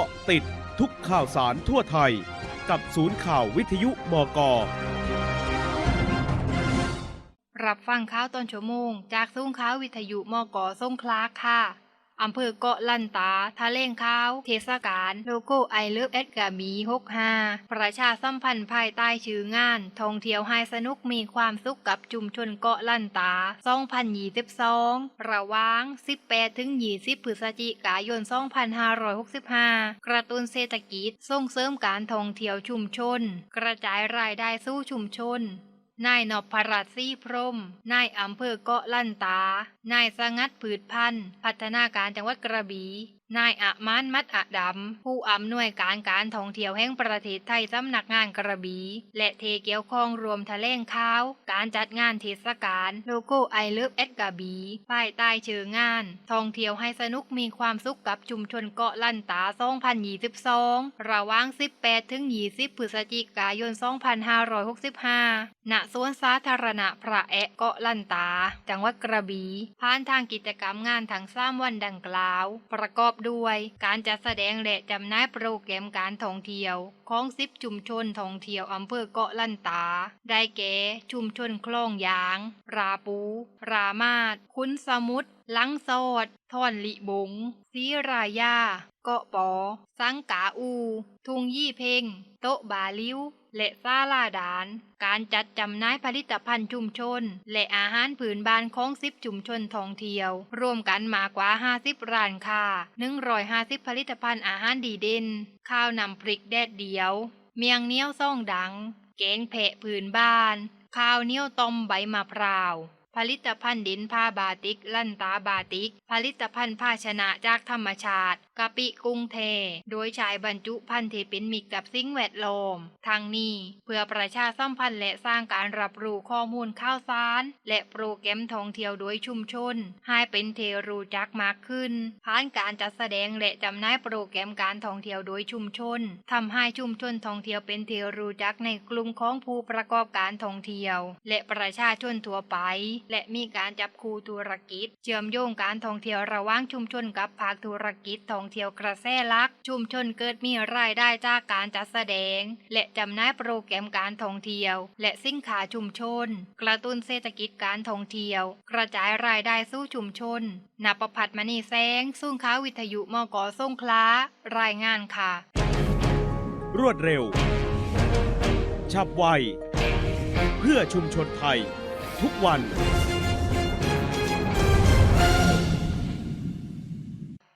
าะติดทุกข่าวสารทั่วไทย กับศูนย์ข่าววิทยุบก รับฟังข่าวตอนชั่วโมง จากซุ้งข่าววิทยุมกสงขลาค่ะ อำเภอเกาะลันตาทะเลงข้าว เทศกาลโลโก้ไอเลิฟแอดกามี65 ประชาสัมพันธ์ภายใต้ชื่องานท่องเที่ยวให้สนุกมีความสุขกับชุมชนเกาะลันตา 2022 ระว่าง 18 ถึง 20 พฤศจิกายน 2565 กระตุ้นเศรษฐกิจส่งเสริมการท่องเที่ยวชุมชน กระจายรายได้สู่ชุมชน นายนพรัตซีพรม นายอำเภอเกาะลั่นตา นายสงัดผืดพันธ์ พัฒนาการจังหวัดกระบี่ นายอะมานมัดอะดำ ผู้อำนวยการการท่องเที่ยวแห่งประเทศไทยสำนักงานกระบี่ และเทเกียวข้องรวมทะเลงข้าว การจัดงานเทศกาลโลโก้ไอเลิฟแอดกระบี่ภายใต้ชื่องาน ท่องเที่ยวให้สนุกมีความสุขกับชุมชนเกาะลั่นตา 2022 ระหว่าง 18 ถึง 20 พฤศจิกายน 2565ณสวนสาธารณะพระแอะเกาะลันตา จังหวัดกระบี่ผ่านทางกิจกรรมงานทั้งสามวันดังกล่าว ประกอบด้วย การจัดแสดงและจำหน่ายโปรแกรมการท่องเที่ยวของสิบชุมชนท่องเที่ยวอำเภอเกาะลันตา ได้แก่ชุมชนคลองยาง ราปู รามาด คุ้นสมุทรลังโซดท่อนลิบงศรีรายา เกาะปอ สังกาอู ทุงยี่เพ่งโต๊ะบาลิ้ว และซาลาดาน การจัดจำหน่ายผลิตภัณฑ์ชุมชน และอาหารผืนบ้านของสิบชุมชนท่องเที่ยว รวมกันมากกว่า 50 ร้านค้า150 ผลิตภัณฑ์อาหารดีเด่น ข้าวนำพริกแดดเดียว เมียงเนี้ยวซ่องดัง แกงแผะผืนบ้าน ข้าวเนี้ยวต้มใบมะพร้าว ผลิตภัณฑ์ดินผ้าบาติก ลั่นตาบาติก ผลิตภัณฑ์ภาชนะจากธรรมชาติกะปิกุ้งเท โดยใช้บรรจุภัณฑ์ที่เป็นมิตรกับสิ่งแวดล้อมทางนี้ เพื่อประชาสัมพันธ์และสร้างการรับรู้ข้อมูลข่าวสาร และโปรแกรมท่องเที่ยวโดยชุมชน ให้เป็นเทรูจักมากขึ้น ผ่านการจัดแสดงและจำหน่ายโปรแกรมการท่องเที่ยวโดยชุมชนทำให้ชุมชนท่องเที่ยวเป็นเทรูจักในกลุ่มของผู้ประกอบการท่องเที่ยว และประชาชนทั่วไปและมีการจับคู่ธุรกิจ เชื่อมโยงการท่องเที่ยวระหว่างชุมชนกับภาคธุรกิจท่องเที่ยวกระแสลัก ชุมชนเกิดมีรายได้จากการจัดแสดง และจำหน่ายโปรแกรมการท่องเที่ยว และสินค้าชุมชน กระตุ้นเศรษฐกิจการท่องเที่ยว กระจายรายได้สู่ชุมชนนประพัฒมณีแสงสุ่งค้าวิทยุมกส่งขลารายงานค่ะ รวดเร็ว ฉับไว เพื่อชุมชนไทย ทุกวัน